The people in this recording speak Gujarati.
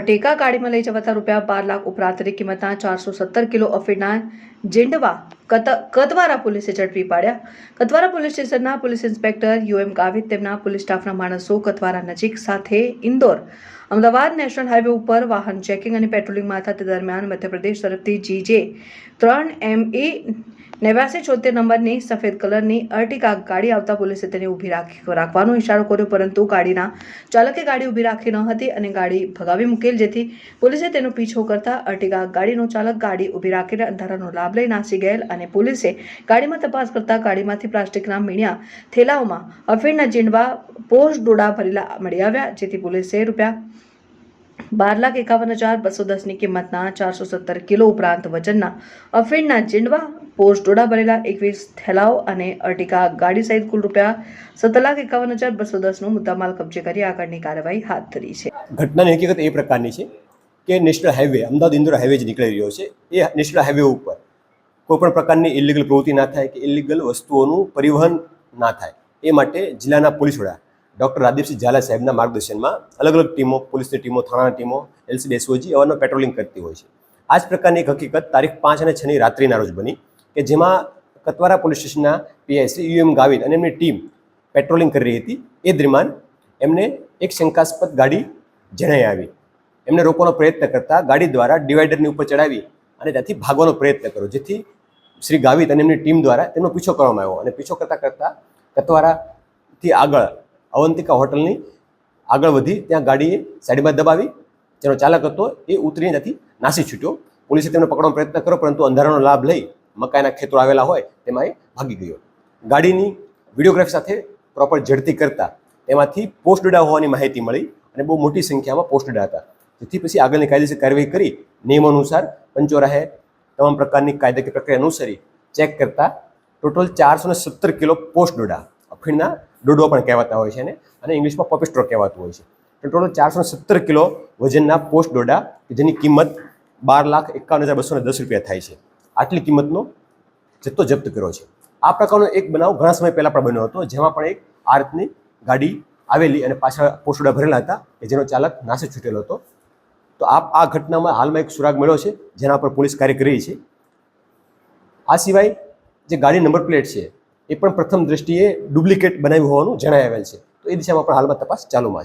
ટેકા ગાડીમાં લઈ જવાતા રૂપિયા બાર લાખ ઉપરાંતની કિંમતના ચારસો સત્તર કિલો અફીણના જેંડવા કત, કતવારા પોલીસે ઝડપી પાડ્યા. કતવારા પોલીસ સ્ટેશનના પોલીસ ઇન્સ્પેક્ટર યુએમ ગાવિત તેમના પોલીસ સ્ટાફના માણસો કતવારા નજીક સાથે ઇન્દોર. અમદાવાદ નેશનલ હાઈવે ઉપર વાહન ચેકિંગ અને પેટ્રોલિંગમાં હતા તે દરમિયાન મધ્યપ્રદેશ તરફથી જીજે ત્રણ એમ એ નેવ્યાસી છોતેર નંબરની સફેદ કલરની અર્ટિકા ગાડી આવતા પોલીસે તેને ઊભી રાખી રાખવાનો ઇશારો કર્યો, પરંતુ ગાડીના ચાલકે ગાડી ઊભી રાખી ન હતી અને ગાડી ભગાવી મૂકેલ, જેથી પોલીસે તેનો પીછો કરતા અર્ટિકા ગાડીનો ચાલક ગાડી ઊભી રાખીને અંધારાનો લાભ લઈ નાસી ગયેલ અને પોલીસે ગાડીમાં તપાસ કરતા ગાડીમાંથી પ્લાસ્ટિકના મીણિયા થેલાઓમાં અફીણના ચીંડવા પોસ્ટ ડોડા ભરેલા મળી આવ્યા, જેથી પોલીસે રૂપિયા બાર લાખ એકાવન હજાર બસો દસની કિંમતના ચારસો સત્તર કિલો ઉપરાંત વજનના અફીણના ચીંડવા પોસ્ટ ડોડા ભરેલા એકવીસ થેલાઓ અને અર્ટિકા ગાડી સહિત કુલ રૂપિયા સત્તર લાખ એકાવન હજાર બસો દસનો મુદ્દામાલ કબજે કરી આગળની કાર્યવાહી હાથ ધરી છે. ઘટનાની હકીકત એ પ્રકારની છે કે national highway, Ahmedabad Indore highway જે નીકળી રહ્યો છે, એ નેશનલ હાઈવે ઉપર કોઈપણ પ્રકારની ઇલીગલ પ્રવૃત્તિ ના થાય કે ઇલીગલ વસ્તુઓનું પરિવહન ના થાય, એ માટે જિલ્લાના પોલીસ વડા ડૉક્ટર રાદીપસિંહ ઝાલા સાહેબના માર્ગદર્શનમાં અલગ અલગ ટીમો, પોલીસની ટીમો, થાણાની ટીમો એલસીબી એસઓજી અવારનવાર પેટ્રોલિંગ કરતી હોય છે. આ જ પ્રકારની એક હકીકત તારીખ પાંચ અને છની રાત્રિના રોજ બની કે જેમાં કતવારા પોલીસ સ્ટેશનના પીઆઈ યુએમ ગાવિત અને એમની ટીમ પેટ્રોલિંગ કરી રહી હતી. એ દરમિયાન એમને એક શંકાસ્પદ ગાડી જણાઈ આવી. એમને રોકવાનો પ્રયત્ન કરતા ગાડી દ્વારા ડિવાઈડરની ઉપર ચડાવી અને ત્યાંથી ભાગવાનો પ્રયત્ન કર્યો, જેથી શ્રી ગાવિત અને એમની ટીમ દ્વારા તેમનો પીછો કરવામાં આવ્યો. અને પીછો કરતાં કરતાં કતવારાથી આગળ અવંતિકા હોટલની આગળ વધી ત્યાં ગાડીએ સાઈડમાં દબાવી જેનો ચાલક હતો એ ઉતરીને ત્યાંથી નાસી છૂટ્યો. પોલીસે તેમને પકડવાનો પ્રયત્ન કર્યો, પરંતુ અંધારાનો લાભ લઈ મકાઈના ખેતરો આવેલા હોય તેમાં એ ભાગી ગયો. ગાડીની વિડીયોગ્રાફી સાથે પ્રોપર ઝડતી કરતા તેમાંથી પોસ્ટ ડેટા હોવાની માહિતી મળી અને બહુ મોટી સંખ્યામાં પોસ્ટ ડેટા હતા. જેથી પછી આગળની કાયદેસર કાર્યવાહી કરી નિયમ અનુસાર પંચોરાહે તમામ પ્રકારની કાયદાકીય પ્રક્રિયા અનુસરી ચેક કરતા ટોટલ ચારસો સત્તર કિલો પોસ્ટ ડોડા અફીણના ડોડો પણ કહેવાતા હોય છે ને અને ઇંગ્લિશમાં પોપિસ્ટ્રો કહેવાતું હોય છે. તો ટોટલ ચારસો સત્તર કિલો વજનના પોસ્ટ ડોડા જેની કિંમત બાર લાખ એકાવન હજાર બસો દસ રૂપિયા થાય છે. આટલી કિંમતનો જથ્થો જપ્ત કર્યો છે. આ પ્રકારનો એક બનાવ ઘણા સમય પહેલાં પણ બન્યો હતો, જેમાં પણ એક આ રીતની ગાડી આવેલી અને પાછળ પોસ્ટોડા ભરેલા હતા કે જેનો ચાલક નાસે છૂટેલો હતો. તો આ આ ઘટનામાં હાલમાં એક સુરાગ મળ્યો છે, જેના પર પોલીસ કાર્ય કરી રહી છે. આ સિવાય જે ગાડી નંબર પ્લેટ છે એ પણ પ્રથમ દ્રષ્ટિએ ડુપ્લિકેટ બનાવ્યું હોવાનું જણાવેલ છે. તો એ દિશામાં પણ હાલમાં તપાસ ચાલુમાં છે.